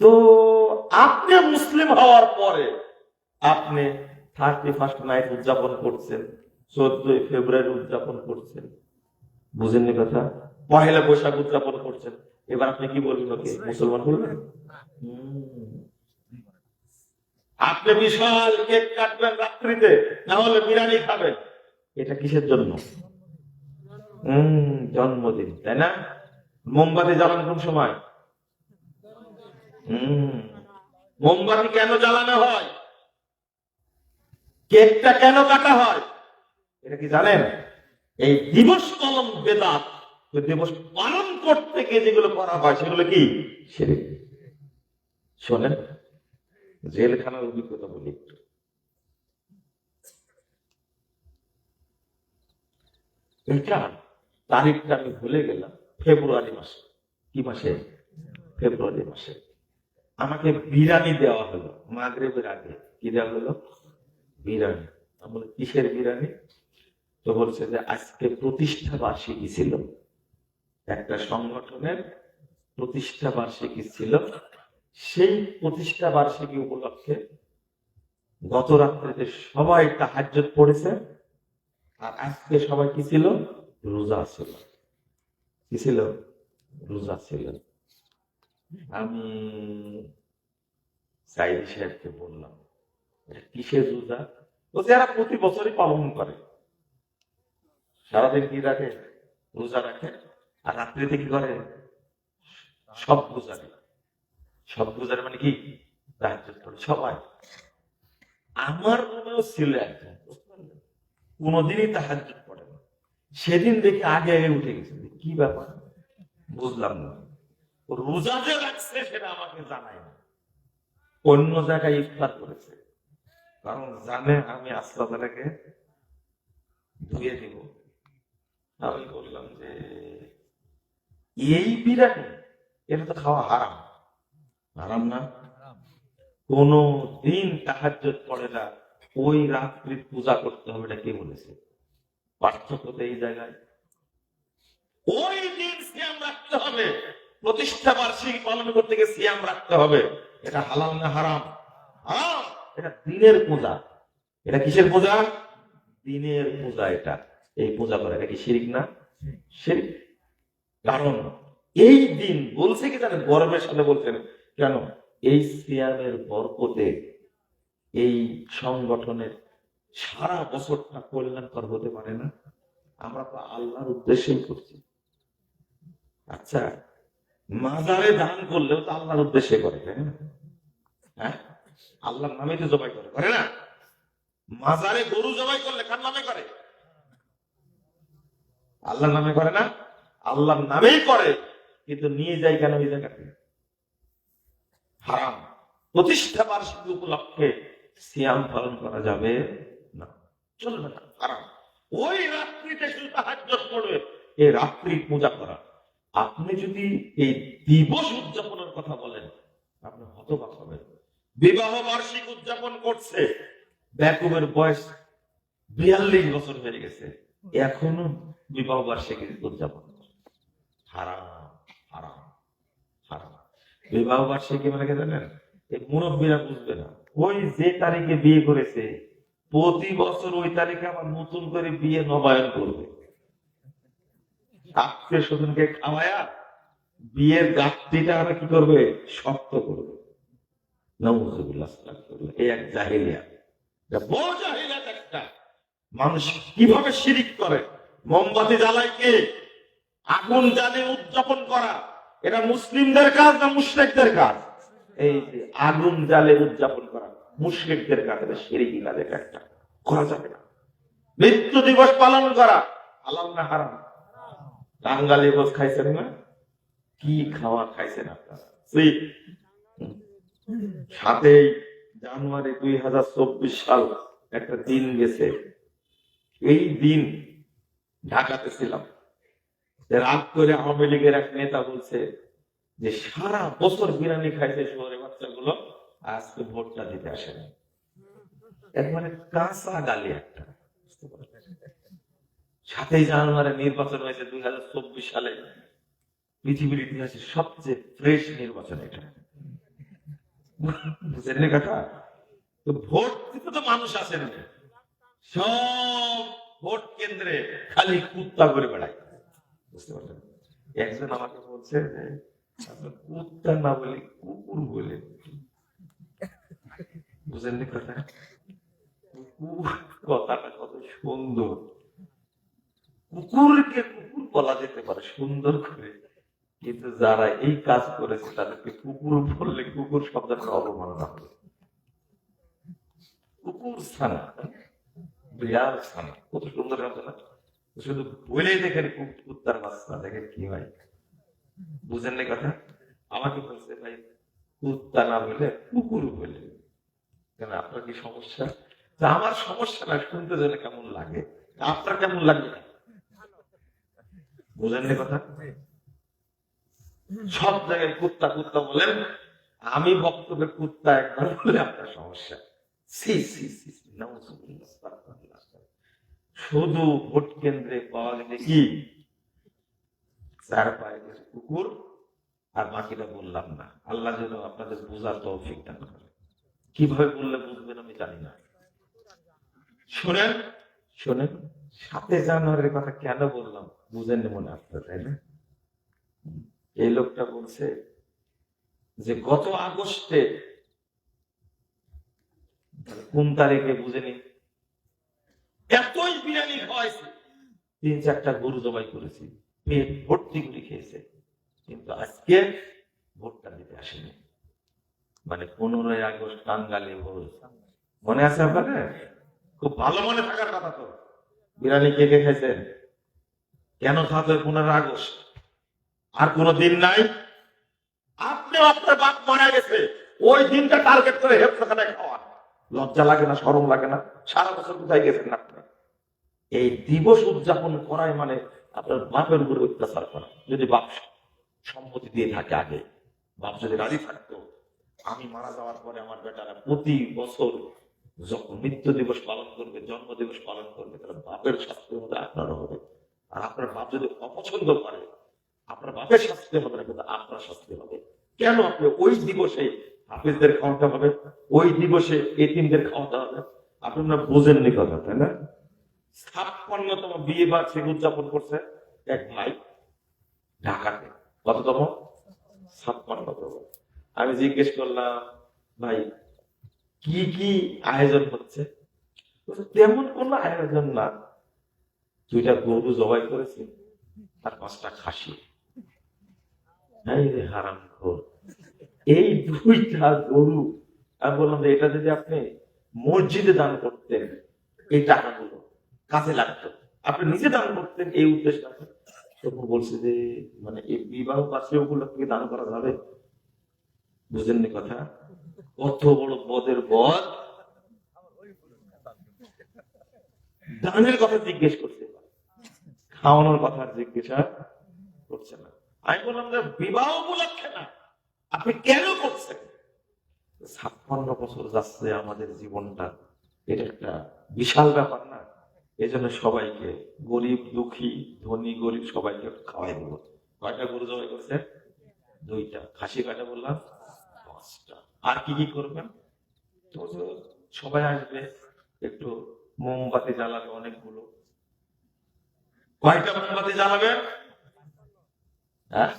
তো আপনি মুসলিম হওয়ার পরে আপনি থার্টি ফার্স্ট নাইট উদযাপন করছেন চোদ্দই ফেব্রুয়ারি উদযাপন করছেন। বুঝেননি কথা? পহেলা বৈশাখ উদযাপন করছেন। এবার আপনি কি বলবেন? ওকে মুসলমান বলবেন? আপনি বিশাল কেক কাটবেন রাত্রিতে না হলে বিরিয়ানি খাবেন। এটা কিসের জন্য? হম জন্মদিন তাই না? মোমবাতি জ্বালান কোন সময়? মোমবাতি কেন জ্বালানো হয়? কেকটা কেন কাটা হয়? এটা কি জানেন? এই দিবস কলম বেদাত দিবস পালন করতে গিয়ে যেগুলো করা হয়, সেগুলো কি? শোনেন, জেলখানার অভিজ্ঞতা বলি এটা তারিখটা আমি ভুলে গেলাম, ফেব্রুয়ারি মাসে। কি মাসে? ফেব্রুয়ারি মাসে। আমাকে বিরানি দেওয়া হলো। মাগরেবের আগে। কি দেওয়া হলো? বিরিয়ানি আমি কিসের বিরানি? তো বলছে যে, আজকে প্রতিষ্ঠা বার্ষিকী ছিল। একটা সংগঠনের প্রতিষ্ঠা বার্ষিকী ছিল। সেই প্রতিষ্ঠা বার্ষিকী উপলক্ষে গত রাত্রিতে সবাই তাহাজ্জুদ পড়েছে, আর আজকে সবাই কি ছিল? রোজা ছিল। কি ছিল? রোজা ছিল। আমি সাইদি সাহেবকে বললাম কিসের রোজা? ও যারা প্রতি বছরই পালন করে। সারাদিন কি রাখে? রোজা রাখে। আর রাত্রিতে কি করে? সব গুজারে সব গুজারে মানে কি? সবাই। আমার রুমেও ছিল একজন? কোনোদিনই তাহাজ্জুদ পড়ে না। সেদিন দেখি আগে আগে উঠে গেছে। কি ব্যাপার? বুঝলাম না। রোজা যে রাখছে সেটা আমাকে জানায় না। অন্য জায়গায় ইফতার করেছে। কারণ জানে আমি আসলাদারাকে ধুয়ে দিব। আমি বললাম যে এই বিরিয়ানি এটা তো খাওয়া হারাম। হারাম না। কোন দিন তাহাজ্জুদ পড়ে না। ওই রাত্রির পূজা করতে হবে এটা কে বলেছে? পার্থক্য তো এই জায়গায়। ওই দিন সিয়াম রাখতে হবে। প্রতিষ্ঠা বার্ষিকী পালন করতে গিয়ে সিয়াম রাখতে হবে। এটা হালাল না হারাম? হারাম। এটা দিনের পূজা। এটা কিসের পূজা? দিনের পূজা এটা। এই পূজা করে, এটা কি শিরিক না? শিরিক। কারণ এই দিন বলছে কি জানেন? গরমের সাথে বলছেন, কেন? এই সিয়ামের বরকতে এই সংগঠনের সারা বছরটা কল্যাণকর হতে পারে না। আমরা তো আল্লাহর উদ্দেশ্যেই করছি। আচ্ছা মাজারে দান করলেও তো আল্লাহর উদ্দেশ্যে করে, তাই না? হ্যাঁ? আল্লাহর নামে তো জবাই করে করে না? মাজারে গরু জবাই করলে কার নামে করে? আল্লাহর নামে করে না? আল্লাহর নামেই করে, কিন্তু নিয়ে যায় কেন ওই জায়গাতে? হারাম। প্রতিষ্ঠা বার্ষিকী উপলক্ষে সিয়াম পালন করা যাবে না। চলবে না, হারাম। ওই রাত্রিতে শুধু তাহাজ্জুদ পড়বে, এই রাত্রি পূজা করা। আপনি যদি এই দিবস উদযাপনের কথা বলেন, আপনি হতবাক হবেন। বিবাহ বার্ষিক উদযাপন করছে ব্যাকুবের বয়স বিয়াল্লিশ বছর হয়ে গেছে। এখনও বিবাহ বার্ষিকী উদযাপন বিবাহ বার্ষিকী মানে জানেন? এই মুরব্বীরা বুঝবে না। ওই যে তারিখে বিয়ে করেছে, প্রতি বছর ওই তারিখে আবার নতুন করে বিয়ে নবায়ন করবে। আত্মীয় স্বজনকে খাওয়ায়া বিয়ের গাছটিটা আবার কি করবে? শক্ত করবে। মানুষ কীভাবে শিরিক করে? মোমবাতি জ্বালায় কে? আগুন জ্বালে উদযাপন করা। এটা মুসলিমদের কাজ না মুশরিকদের কাজ? এই আগুন জ্বালে উদযাপন করা। মুশরিকদের কাজ, এটা শিরিকি কাজ এটা একটা। করা যাবে না। মৃত্যু দিবস পালন করা। হালাল না হারাম? টাঙ্গালি বোঝ খাইছেন না? কি খাওয়া খাইছেন আপনারা? সাতই জানুয়ারি দুই হাজার চব্বিশ সাল একটা দিন গেছে। এই দিন ঢাকাতে ছিলাম। রাত করে আওয়ামী লীগের এক নেতা বলছে যে, সারা বছর বিরিয়ানি খাইছে শহরে বাচ্চাগুলো, আজকে ভোটটা দিতে আসে না একবারে কাঁচা গালি একটা? সাতই জানুয়ারি নির্বাচন হয়েছে দুই হাজার চব্বিশ সালে। পৃথিবীর ইতিহাসে সবচেয়ে ফ্রেশ নির্বাচন এটা। বুঝলেন না কথা? তো ভোট দিতে তো মানুষ আসেন না। সব ভোট কেন্দ্রে খালি কুত্তা করে বেড়ায়। বুঝতে পারলেন? একজন আমাকে বলছে যে কুত্তা না বলে কুকুর বলে। বুঝলেন না কথা? কথাটা কত সুন্দর। কুকুরকে কুকুর বলা যেতে পারে, সুন্দর করে। কিন্তু যারা এই কাজ করেছে, তাদেরকে কুকুর বললে কুকুর শব্দটা অবমাননা কুকুর ছানা, বিড়াল ছানা, কত সুন্দর না? শুধু বলেই দেখেন কুত্তার বাচ্চা, দেখেন কি হয়। বুঝেন না কথা? আমাকে বলছে, ভাই কুত্তা না বলে কুকুর বলে। কেন, আপনার কি সমস্যা? আমার সমস্যা না, শুনতে যেন কেমন লাগে? আপনার কেমন লাগবে? না বুঝেন কথা? সব জায়গায় কুত্তা কুত্তা বলেন, আমি বক্তব্যে কুত্তা একবার বলে আপনার সমস্যা। শুধু ভোট কেন্দ্রে পাওয়া গেছে কি? চার পায়ে কিছু কুকুর, আর বাকিটা বললাম না। আল্লাহ যেন আপনাদের বোঝার তৌফিক দান করে। কীভাবে বললে বুঝবেন আমি জানি না। শোনেন শোনেন সাথে জানুয়ারির কথা কেন বললাম? বুঝেন মনে আপনার, তাই না? এই লোকটা বলছে যে, গত আগস্টে কোন তারিখে বুঝেনি এতই বিরিয়ানি খাওয়াইছে। তিন চারটা গরু জবাই করেছি, পেট ভর্তি করে খেয়েছে। কিন্তু আজকে ভোটটা দিতে আসেনি। মানে পনেরোই আগস্ট টাঙ্গালে ভোট। মনে আছে আপনাদের? খুব ভালো মনে থাকার কথা তো। বিরিয়ানি কে কে খাইছেন? কেন খাওয়াতে পনেরো আগস্ট? আর কোন দিন নাই? আপনি আপনার বাপ মারা গেছে। ওই দিনটা টার্গেট করে হেফখানায় লজ্জা লাগে না সরম লাগে না? সারা বছর কোথায় গেছেন আপনি এই দিবস উদযাপন করাই মানে আপনার বাপের উপরে অত্যাচার করা। যদি বাপ সম্মতি দিয়ে থাকে আগে, বাপ যদি রাজি থাকতো, আমি মারা যাওয়ার পরে আমার বেটারা প্রতি বছর যখন মৃত্যু দিবস পালন করবে জন্ম দিবস পালন করবে তাহলে বাপের শাস্তির মধ্যে আপনারও হবে। আর আপনার বাপ যদি অপছন্দ করে, আপনার বাপের শাস্তি হবে না, কিন্তু আপনার শাস্তি হবে। কেন আপনি ওই দিবসে হাফিজদের খাওয়াতে হবে? ওই দিবসে এতিমদের খাওয়াতে হবে? আপনি না বোঝেননি কথা, তাই না? ছাপ্পান্নতম বিয়ে বার্ষিক উদযাপন করছে এক ভাই ঢাকাতে। কততম? ছাপ্পান্নতম। আমি জিজ্ঞেস করলাম, ভাই, কি কি আয়োজন হচ্ছে? তেমন কোন আয়োজন না। দুইটা গরু জবাই করেছি, আর পাঁচটা খাসি। হারাম খোর এই দুইটা গরু, আমি বললাম যে এটা যদি আপনি মসজিদে দান করতেন, এই টাকাগুলো কাজে লাগতো। আপনি নিজে দান করতেন, এই উদ্দেশ্যটা তখন বলছে যে মানে এই বিবাহ বার্ষিক উপলক্ষে দান করা যাবে? বুঝেননি কথা? কত বড় বদের বদ দানের কথা জিজ্ঞেস করছে। খাওয়ানোর কথা জিজ্ঞাসা করছে না। আমি বললাম যে বিবাহ উপলক্ষে না। আপনি কেন করছেন? ছাপ্পান্ন বছর যাচ্ছে আমাদের জীবনটা। এটা একটা বিশাল ব্যাপার না? এই জন্য সবাইকে, গরিব, দুঃখী, ধনী, গরিব সবাইকে খাওয়াই দেব কয়টা গরু জবাই করছে? দুইটা। খাসি কয়টা বললাম? পাঁচটা। আর কি কি করবেন? সবাই আসবে। একটু মোমবাতি জ্বালাবে অনেকগুলো। কয়টা মোমবাতি জ্বালাবে হ্যাঁ।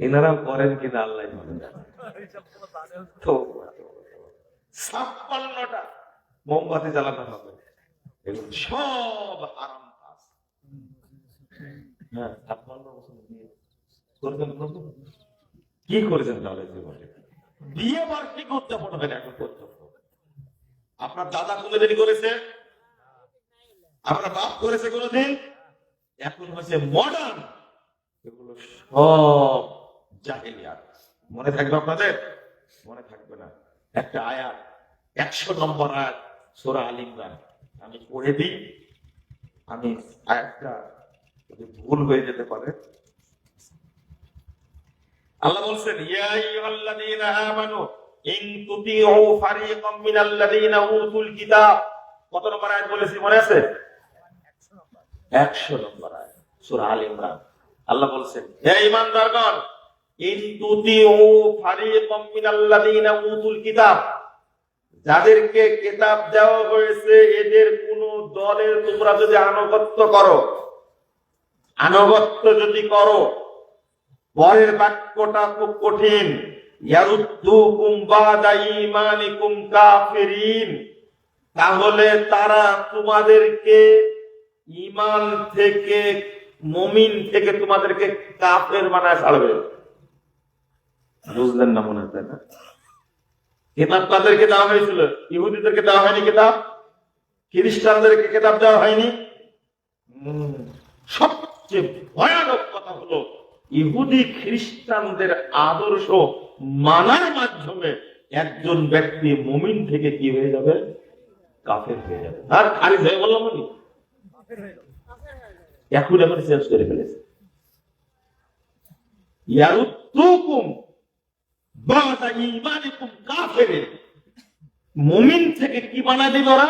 এনারাও করেন কিনা আল্লাহ তো ছাপ্পান্নটা মোমবাতি জ্বালানো হবে এগুলো সব হারাম কাজ হ্যাঁ ছাপ্পান্ন বছর বিয়ে করবেন করবেন কি করেছেন তাহলে জীবনে বিয়ে বার্ষিক উদযাপন হবে না এখন পর্যন্ত আপনার দাদা কোনোদিন করেছে? আপনার বাপ করেছে কোনোদিন এখন হচ্ছে মডার্ন এগুলো সব জাহেলিয়াত। মনে থাকবে আপনাদের? মনে থাকবে না। একটা আয়াত, একশো নম্বর আয়াত, সোরা আল আমি পড়ে দিই। আমি আয়াতটা যদি ভুল হয়ে যেতে পারে। আল্লাহ বলছেন, ইয়া আইয়ুহাল্লাযীনা আমানু ইন তুতিউ ফারীকাম মিনাল্লাযীনা উতুল কিতাব। কত নম্বর আয়াত বলেছি, মনে আছে? 100 নম্বর আয়াত, সূরা আল ইমরান। আল্লাহ বলছেন, হে ঈমানদারগণ, ইন তুতিউ ফারিকাম মিনাল্লাযীনা উতুল কিতাব। যাদেরকে কিতাব দেওয়া হয়েছে, এদের কোন দলের তোমরা যদি আনুগত্য করো, আনুগত্য যদি করো, পরের বাক্যটা খুব কঠিন। তাহলে তারা তোমাদেরকে ইমান থেকে, মমিন থেকে তোমাদেরকে কাফের বানায় ছাড়বে। বুঝলেন না মনে হয় না? কেতাব তাদেরকে দেওয়া হয়েছিল। ইহুদিদেরকে দেওয়া হয়নি কেতাব? খ্রিস্টানদেরকে কেতাব দেওয়া হয়নি? সবচেয়ে ভয়ানক কথা হলো ইহুদি খ্রিস্টানদের আদর্শ মানার মাধ্যমে একজন ব্যক্তি মুমিন থেকে কি হয়ে যাবে? কাফের হয়ে যাবে। আর খারিজ হয়ে বললাম আমি এখন এখন চেঞ্জ করে ফেলেছে। মুমিন থেকে কি বানা ওরা?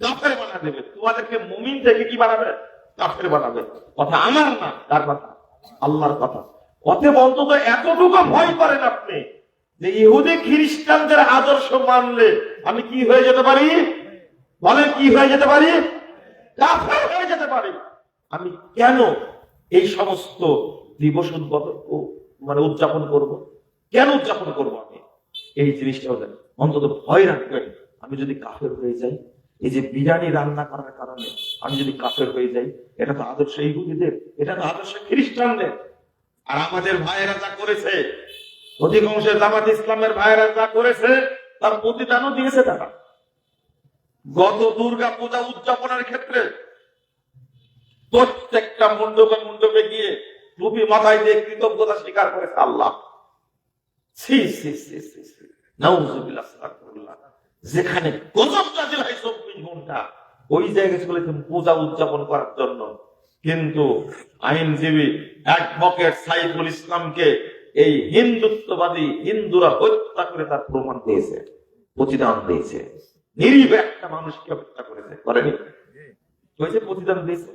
কাফের বানা দেবে। তোমাদেরকে মুমিন থেকে কি বানাবে? কাফের বানাবে। কথা আমার না, তার কথা। আল্লাহর কথা। অতএব অন্তত এতটুকু ভয় করেন আপনি যে ইহুদি খ্রিস্টানদের আদর্শ মানলে আমি কি হয়ে যেতে পারি? বলেন, কি হয়ে যেতে পারি? কাফের হয়ে যেতে পারি। আমি কেন এই সমস্ত দিবস মানে উদযাপন করব? কেন উদযাপন করব আমি? এই জিনিসটা অন্তত ভয় রাখবেন। আমি যদি কাফের হয়ে যাই এই যে বিরিয়ানি রান্না করার কারণে আমি যদি কাফের হয়ে যাই, এটা তো আদর্শ ইহুদিদের, এটা তো আদর্শ খ্রিস্টানদের। আর আমাদের ভাইয়েরা যা করেছে, অধিকাংশ জামাত ইসলামের ভাইয়েরা যা করেছে, তার প্রতিদানও দিয়েছে তারা। গত দুর্গা পূজা উদযাপনের ক্ষেত্রে প্রত্যেকটা মণ্ডপে মণ্ডপে গিয়ে টুপি মাথায় দিয়ে কৃতজ্ঞতা স্বীকার করেছে আল্লাহ। যেখানে গজব নাজিল হয় চব্বিশ ওই জায়গায় চলেছেন পূজা উদযাপন করার জন্য। কিন্তু আইনজীবী অ্যাডভোকেট সাইফুল ইসলামকে এই হিন্দুত্ববাদী হিন্দুরা হত্যা করে তার প্রমাণ দিয়েছে, প্রতিদান দিয়েছে। নিরীহ একটা মানুষকে হত্যা করেছে। করেনি? প্রতিদান দিয়েছে?